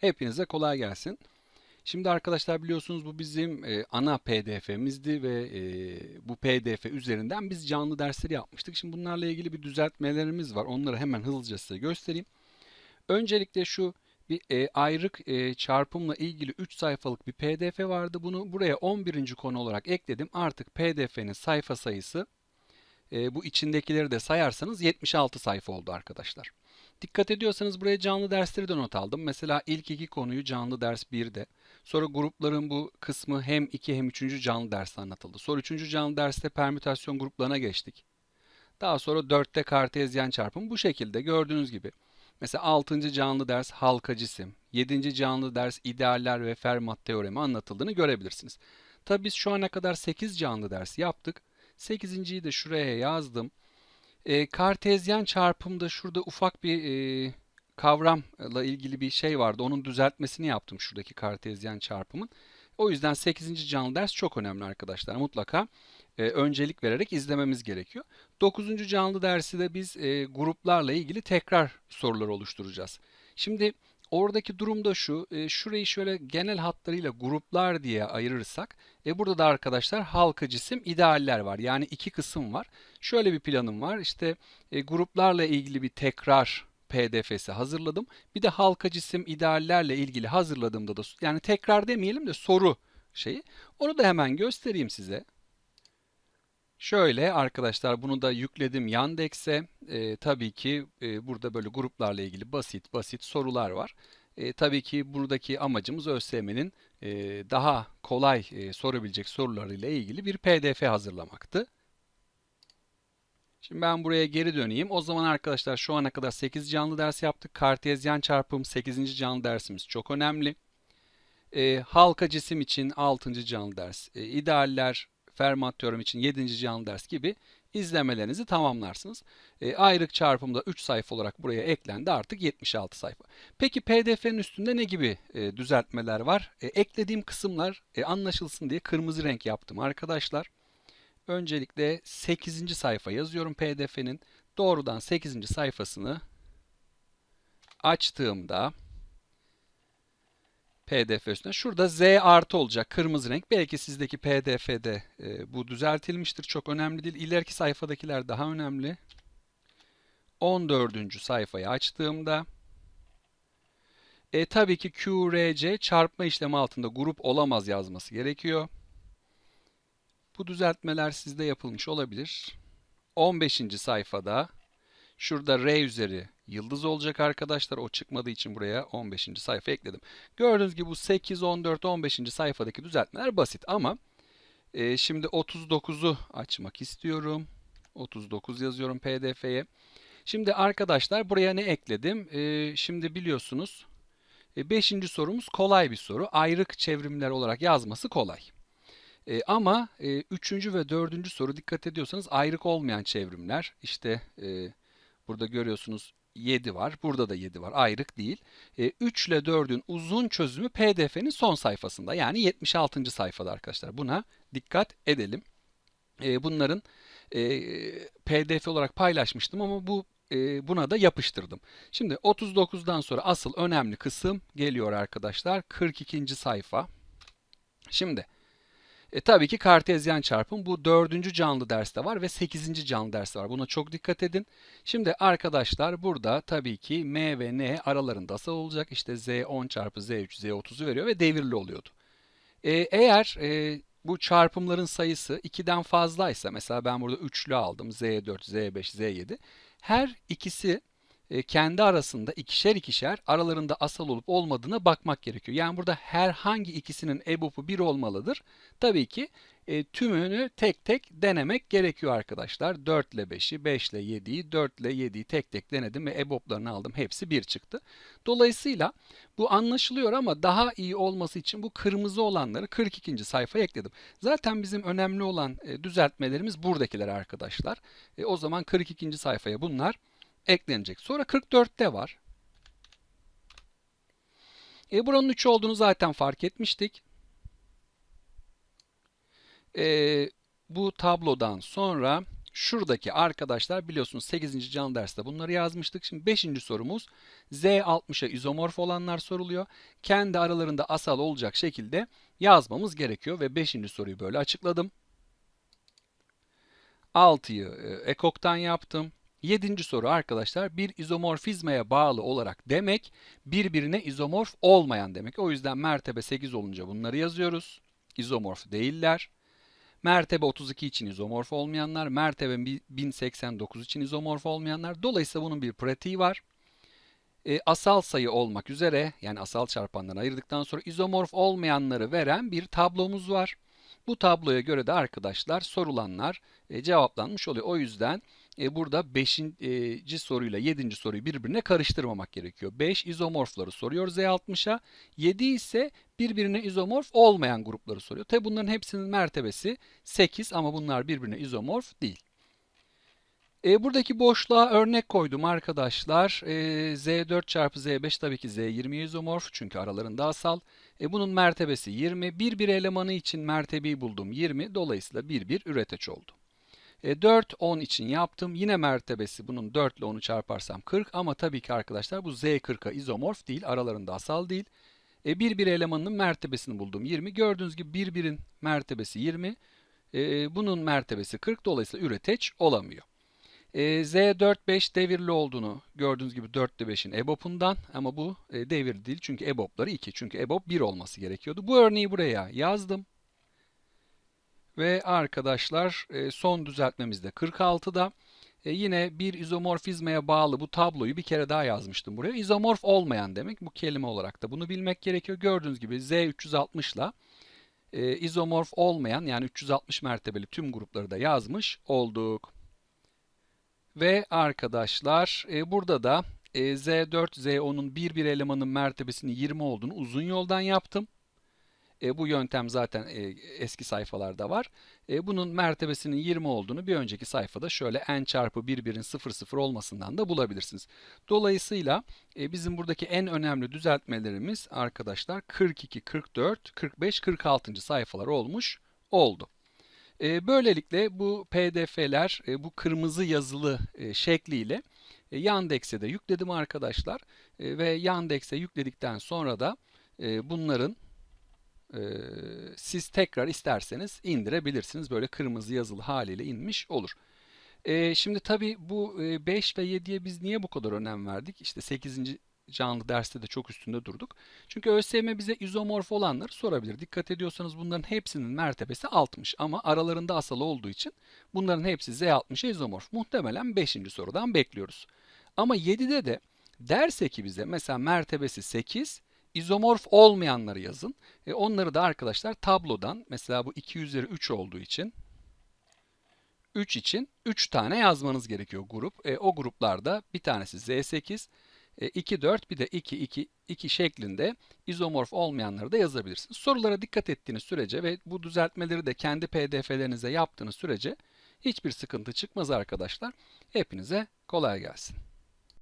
Hepinize kolay gelsin. Şimdi arkadaşlar biliyorsunuz bu bizim e, ana PDF'mizdi ve e, bu PDF üzerinden biz canlı dersleri yapmıştık. Şimdi bunlarla ilgili bir düzeltmelerimiz var. Onları hemen hızlıca size göstereyim. Öncelikle şu bir e, ayrık e, çarpımla ilgili 3 sayfalık bir PDF vardı. Bunu buraya 11. konu olarak ekledim. Artık PDF'nin sayfa sayısı e, bu içindekileri de sayarsanız 76 sayfa oldu arkadaşlar. Dikkat ediyorsanız buraya canlı dersleri de not aldım. Mesela ilk iki konuyu canlı ders 1'de. Sonra grupların bu kısmı hem 2 hem 3. canlı derste anlatıldı. Sonra 3. canlı derste permütasyon gruplarına geçtik. Daha sonra 4'te kartezyen çarpım bu şekilde gördüğünüz gibi. Mesela 6. canlı ders halka cisim, 7. canlı ders idealler ve Fermat teoremi anlatıldığını görebilirsiniz. Tabi biz şu ana kadar 8 canlı ders yaptık. 8.yi de şuraya yazdım. E, kartezyen çarpımda şurada ufak bir e, kavramla ilgili bir şey vardı. Onun düzeltmesini yaptım şuradaki kartezyen çarpımın. O yüzden 8. canlı ders çok önemli arkadaşlar. Mutlaka e, öncelik vererek izlememiz gerekiyor. 9. canlı dersi de biz e, gruplarla ilgili tekrar sorular oluşturacağız. Şimdi oradaki durum da şu. E, şurayı şöyle genel hatlarıyla gruplar diye ayırırsak e, burada da arkadaşlar halka cisim idealler var. Yani iki kısım var. Şöyle bir planım var. İşte e, gruplarla ilgili bir tekrar PDF'si hazırladım. Bir de halka cisim ideallerle ilgili hazırladığımda da yani tekrar demeyelim de soru şeyi. Onu da hemen göstereyim size. Şöyle arkadaşlar bunu da yükledim Yandex'e. E, tabii ki e, burada böyle gruplarla ilgili basit basit sorular var. E, tabii ki buradaki amacımız ÖSYM'nin e, daha kolay e, sorabilecek sorularıyla ilgili bir PDF hazırlamaktı. Şimdi ben buraya geri döneyim. O zaman arkadaşlar şu ana kadar 8 canlı ders yaptık. Kartezyen çarpım 8. canlı dersimiz çok önemli. E, halka cisim için 6. canlı ders. E, idealler, Fermat teoremi için 7. canlı ders gibi izlemelerinizi tamamlarsınız. E, ayrık çarpımda 3 sayfa olarak buraya eklendi artık 76 sayfa. Peki PDF'nin üstünde ne gibi e, düzeltmeler var? E, eklediğim kısımlar e, anlaşılsın diye kırmızı renk yaptım arkadaşlar. Öncelikle 8. sayfa yazıyorum PDF'nin. Doğrudan 8. sayfasını açtığımda PDF üstüne. Şurada Z artı olacak kırmızı renk. Belki sizdeki PDF'de e, bu düzeltilmiştir. Çok önemli değil. İleriki sayfadakiler daha önemli. 14. sayfayı açtığımda e, tabii ki QRC çarpma işlemi altında grup olamaz yazması gerekiyor. Bu düzeltmeler sizde yapılmış olabilir. 15. sayfada şurada R üzeri yıldız olacak arkadaşlar. O çıkmadığı için buraya 15. sayfa ekledim. Gördüğünüz gibi bu 8, 14, 15. sayfadaki düzeltmeler basit ama e, şimdi 39'u açmak istiyorum. 39 yazıyorum PDF'ye. Şimdi arkadaşlar buraya ne ekledim? E, şimdi biliyorsunuz 5. E, sorumuz kolay bir soru. Ayrık çevrimler olarak yazması kolay. E, ama e, ve dördüncü soru dikkat ediyorsanız ayrık olmayan çevrimler. İşte e, burada görüyorsunuz 7 var. Burada da 7 var. Ayrık değil. E, 3 ile 4'ün uzun çözümü PDF'nin son sayfasında. Yani 76. sayfada arkadaşlar. Buna dikkat edelim. E, bunların e, PDF olarak paylaşmıştım ama bu e, buna da yapıştırdım. Şimdi 39'dan sonra asıl önemli kısım geliyor arkadaşlar. 42. sayfa. Şimdi e, tabii ki kartezyen çarpım bu dördüncü canlı derste var ve sekizinci canlı derste var. Buna çok dikkat edin. Şimdi arkadaşlar burada tabii ki M ve N aralarında asal olacak. İşte Z10 çarpı Z3 Z30'u veriyor ve devirli oluyordu. E, eğer e, bu çarpımların sayısı 2'den fazlaysa mesela ben burada üçlü aldım Z4, Z5, Z7 her ikisi e, kendi arasında ikişer ikişer aralarında asal olup olmadığına bakmak gerekiyor. Yani burada herhangi ikisinin EBOB'u 1 olmalıdır. Tabii ki e, tümünü tek tek denemek gerekiyor arkadaşlar. 4 ile 5'i, 5 ile 7'yi, 4 ile 7'yi tek tek denedim ve EBOB'larını aldım. Hepsi 1 çıktı. Dolayısıyla bu anlaşılıyor ama daha iyi olması için bu kırmızı olanları 42. sayfaya ekledim. Zaten bizim önemli olan e, düzeltmelerimiz buradakiler arkadaşlar. E, o zaman 42. sayfaya bunlar eklenecek. Sonra 44'te var. E, buranın 3 olduğunu zaten fark etmiştik. E, bu tablodan sonra Şuradaki arkadaşlar biliyorsunuz 8. canlı derste bunları yazmıştık. Şimdi 5. sorumuz Z60'a izomorf olanlar soruluyor. Kendi aralarında asal olacak şekilde yazmamız gerekiyor ve 5. soruyu böyle açıkladım. 6'yı e, ekoktan yaptım. 7. soru arkadaşlar bir izomorfizmaya bağlı olarak demek birbirine izomorf olmayan demek. O yüzden mertebe 8 olunca bunları yazıyoruz. İzomorf değiller. Mertebe 32 için izomorf olmayanlar, mertebe 1089 için izomorf olmayanlar. Dolayısıyla bunun bir pratiği var. E, asal sayı olmak üzere yani asal çarpanları ayırdıktan sonra izomorf olmayanları veren bir tablomuz var. Bu tabloya göre de arkadaşlar sorulanlar e, cevaplanmış oluyor. O yüzden e, burada 5. E, soruyla 7. soruyu birbirine karıştırmamak gerekiyor. 5 izomorfları soruyor Z60'a. 7 ise birbirine izomorf olmayan grupları soruyor. Tabi bunların hepsinin mertebesi 8 ama bunlar birbirine izomorf değil. E, buradaki boşluğa örnek koydum arkadaşlar. E, Z4 çarpı Z5 tabii ki Z20 izomorf çünkü aralarında asal. E, bunun mertebesi 20. Bir bir elemanı için mertebeyi buldum 20. Dolayısıyla bir bir üreteç oldu. E, 4, 10 için yaptım. Yine mertebesi bunun 4 ile 10'u çarparsam 40 ama tabii ki arkadaşlar bu Z40'a izomorf değil. Aralarında asal değil. E, bir bir elemanının mertebesini buldum 20. Gördüğünüz gibi bir birin mertebesi 20. E, bunun mertebesi 40. Dolayısıyla üreteç olamıyor. E, Z4-5 devirli olduğunu gördüğünüz gibi 4 ile 5'in EBOB'undan ama bu e, devir değil çünkü EBOB'ları 2. Çünkü EBOB 1 olması gerekiyordu. Bu örneği buraya yazdım. Ve arkadaşlar e, son düzeltmemizde 46'da e, yine bir izomorfizmaya bağlı bu tabloyu bir kere daha yazmıştım buraya. İzomorf olmayan demek bu kelime olarak da bunu bilmek gerekiyor. Gördüğünüz gibi Z360 ile e, izomorf olmayan yani 360 mertebeli tüm grupları da yazmış olduk. Ve arkadaşlar e, burada da e, Z4, Z10'un bir bir elemanın mertebesinin 20 olduğunu uzun yoldan yaptım. E, bu yöntem zaten e, eski sayfalarda var. E, bunun mertebesinin 20 olduğunu bir önceki sayfada şöyle n çarpı 1 birin 0 0 olmasından da bulabilirsiniz. Dolayısıyla e, bizim buradaki en önemli düzeltmelerimiz arkadaşlar 42, 44, 45, 46. sayfalar olmuş oldu. E, böylelikle bu pdf'ler e, bu kırmızı yazılı e, şekliyle e, Yandex'e de yükledim arkadaşlar. E, ve Yandex'e yükledikten sonra da e, bunların e, siz tekrar isterseniz indirebilirsiniz. Böyle kırmızı yazılı haliyle inmiş olur. E, şimdi tabii bu e, 5 ve 7'ye biz niye bu kadar önem verdik? İşte 8 canlı derste de çok üstünde durduk. Çünkü ÖSYM bize izomorf olanları sorabilir. Dikkat ediyorsanız bunların hepsinin mertebesi 60 ama aralarında asal olduğu için bunların hepsi Z60'a izomorf. Muhtemelen 5. sorudan bekliyoruz. Ama 7'de de derse ki bize mesela mertebesi 8, izomorf olmayanları yazın. E onları da arkadaşlar tablodan mesela bu 2 üzeri 3 olduğu için 3 için 3 tane yazmanız gerekiyor grup. E, o gruplarda bir tanesi Z8, 2, 4 bir de 2, 2, 2 şeklinde izomorf olmayanları da yazabilirsiniz. Sorulara dikkat ettiğiniz sürece ve bu düzeltmeleri de kendi pdf'lerinize yaptığınız sürece hiçbir sıkıntı çıkmaz arkadaşlar. Hepinize kolay gelsin.